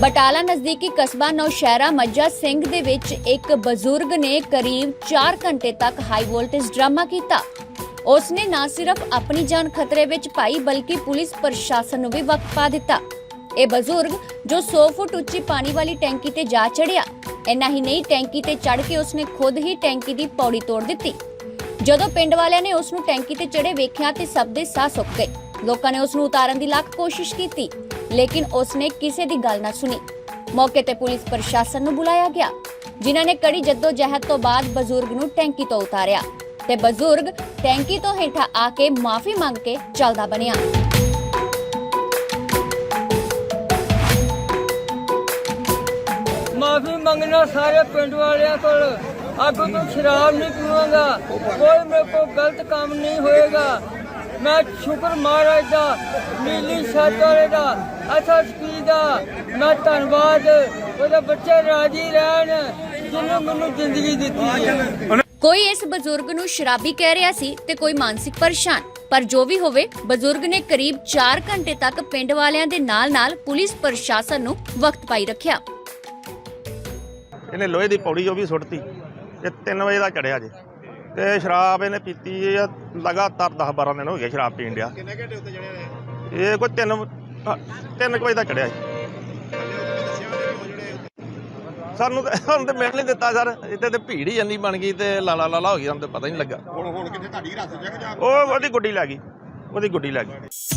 ਬਟਾਲਾ ਨਜ਼ਦੀਕੀ ਕਸਬਾ ਨੌਸ਼ਹਿਰਾ ਮੱਜਾ ਸਿੰਘ ਦੇ ਵਿੱਚ ਇੱਕ ਬਜ਼ੁਰਗ ਨੇ ਕਰੀਬ 4 ਘੰਟੇ ਤੱਕ ਹਾਈ ਵੋਲਟੇਜ ਡਰਾਮਾ ਕੀਤਾ। ਉਸਨੇ ਨਾ ਸਿਰਫ ਆਪਣੀ ਜਾਨ ਖਤਰੇ ਵਿੱਚ ਪਾਈ, ਬਲਕਿ ਪੁਲਿਸ ਪ੍ਰਸ਼ਾਸਨ ਨੂੰ ਵੀ ਵਕਤ ਪਾ ਦਿੱਤਾ। ਇਹ ਬਜ਼ੁਰਗ, ਜੋ 100 ਫੁੱਟ ਉੱਚੀ ਪਾਣੀ ਵਾਲੀ ਟੈਂਕੀ ਤੇ ਜਾ ਚੜਿਆ, ਇੰਨਾ ਹੀ ਨਹੀਂ, ਟੈਂਕੀ ਤੇ ਚੜ ਕੇ ਉਸਨੇ ਖੁਦ ਹੀ ਟੈਂਕੀ ਦੀ ਪੌੜੀ ਤੋੜ ਦਿੱਤੀ। ਜਦੋਂ ਪਿੰਡ ਵਾਲਿਆਂ ਨੇ ਉਸ ਨੂੰ ਟੈਂਕੀ ਤੇ ਚੜੇ ਵੇਖਿਆ ਤੇ ਸਭ ਦੇ ਸਾਹ ਸੁੱਕ ਗਏ। ਲੋਕਾਂ ਨੇ ਉਸ ਨੂੰ ਉਤਾਰਨ ਦੀ ਲੱਖ ਕੋਸ਼ਿਸ਼ ਕੀਤੀ। ਲੇਕਿਨ ਉਸ ਕਿਸੇ ਦੀ ਗੱਲ ਨਾ ਸੁਣੀ। ਮੌਕੇ ਤੇ ਪੁਲਿਸ ਪ੍ਰਸ਼ਾਸਨ ਨੂੰ ਬੁਲਾਇਆ ਗਿਆ, ਜਿਨ੍ਹਾਂ ਨੇ ਕੜੀ ਜਹਿਦ ਤੋਂ ਬਾਅਦ ਬਜ਼ੁਰਗ ਨੂੰ ਟੈਂਕੀ ਤੋਂ ਉਤਾਰਿਆ ਤੇ ਬਜ਼ੁਰਗ ਟੈਂਕੀ ਤੋਂ ਹੇਠਾਂ ਆ ਕੇ ਮਾਫੀ ਮੰਗ ਕੇ ਚੱਲਦਾ ਬਣਿਆ। ਮਾਫੀ ਮੰਗਣਾ ਸਾਰੇ ਪਿੰਡ ਵਾਲਿਆਂ ਕੋਲ, ਅੱਗੋਂ ਤੋਂ ਸ਼ਰਾਬ ਨਹੀਂ ਪੀਵਾਂਗਾ, ਕੋਈ ਮੇਰੇ ਕੋਲ ਗਲਤ ਕੰਮ ਨਹੀਂ ਹੋਏਗਾ। ਮੈਂ ਸ਼ੁਕਰ ਮਹਾਰਾਜ ਦਾ ਨੀਲੀ ਵਾਲੇ ਦਾ ਐਸਐਸਪੀ ਦਾ। ਮੈਂ ਧੰਨਵਾਦ ਉਹਦੇ ਬੱਚੇ ਰਾਜੀ ਰਹਿਣ ਜਿਹਨੂੰ ਮੈਨੂੰ ਜ਼ਿੰਦਗੀ ਦਿੱਤੀ ਹੈ। ਕੋਈ ਇਸ ਬਜ਼ੁਰਗ ਨੂੰ ਸ਼ਰਾਬੀ ਕਹਿ ਰਿਹਾ ਸੀ ਤੇ ਕੋਈ ਮਾਨਸਿਕ ਪਰੇਸ਼ਾਨ ਪਰ ਜੋ ਵੀ ਹੋਵੇ ਬਜ਼ੁਰਗ ਨੇ ਕਰੀਬ 4 ਘੰਟੇ ਤੱਕ ਪਿੰਡ ਵਾਲਿਆਂ ਦੇ ਨਾਲ-ਨਾਲ ਪੁਲਿਸ ਪ੍ਰਸ਼ਾਸਨ ਨੂੰ ਵਕਤ ਪਾਈ ਰੱਖਿਆ। ਇਹਨੇ ਲੋਹੇ ਦੀ ਪੌੜੀ ਉਹ ਵੀ ਸੁੱਟਤੀ ਤੇ 3 ਵਜੇ ਦਾ ਚੜਿਆ ਜੇ। ਤੇ ਸ਼ਰਾਬ ਇਹਨੇ ਪੀਤੀ ਆ ਲਗਾਤਾਰ 10 12 ਦਿਨ ਹੋ ਗਏ ਸ਼ਰਾਬ ਪੀਣ ਡਿਆ। ਕਿੰਨੇ ਘੰਟੇ ਉੱਤੇ ਚੜਿਆ ਰਹੇ ਇਹ? ਕੋਈ 3 3 ਵਜੇ ਦਾ ਚੜਿਆ ਸਾਨੂੰ ਤਾਂ ਸਾਨੂੰ ਤਾਂ ਮਿਲ ਨਹੀਂ ਦਿੱਤਾ ਸਰ। ਇੱਥੇ ਤੇ ਭੀੜ ਹੀ ਇੰਨੀ ਬਣ ਗਈ ਤੇ ਲਾਲਾ ਲਾਲਾ ਹੋ ਗਈ ਸਾਨੂੰ ਤਾਂ ਪਤਾ ਹੀ ਨਹੀਂ ਲੱਗਾ। ਹੁਣ ਹੁਣ ਕਿੱਥੇ ਤੁਹਾਡੀ ਹਿਰਾਸਤ ਚ ਜਾਂ ਉਹ ਉਹਦੀ ਗੁੱਡੀ ਲੈ ਗਈ। ਉਹਦੀ ਗੁੱਡੀ ਲੈ ਗਈ।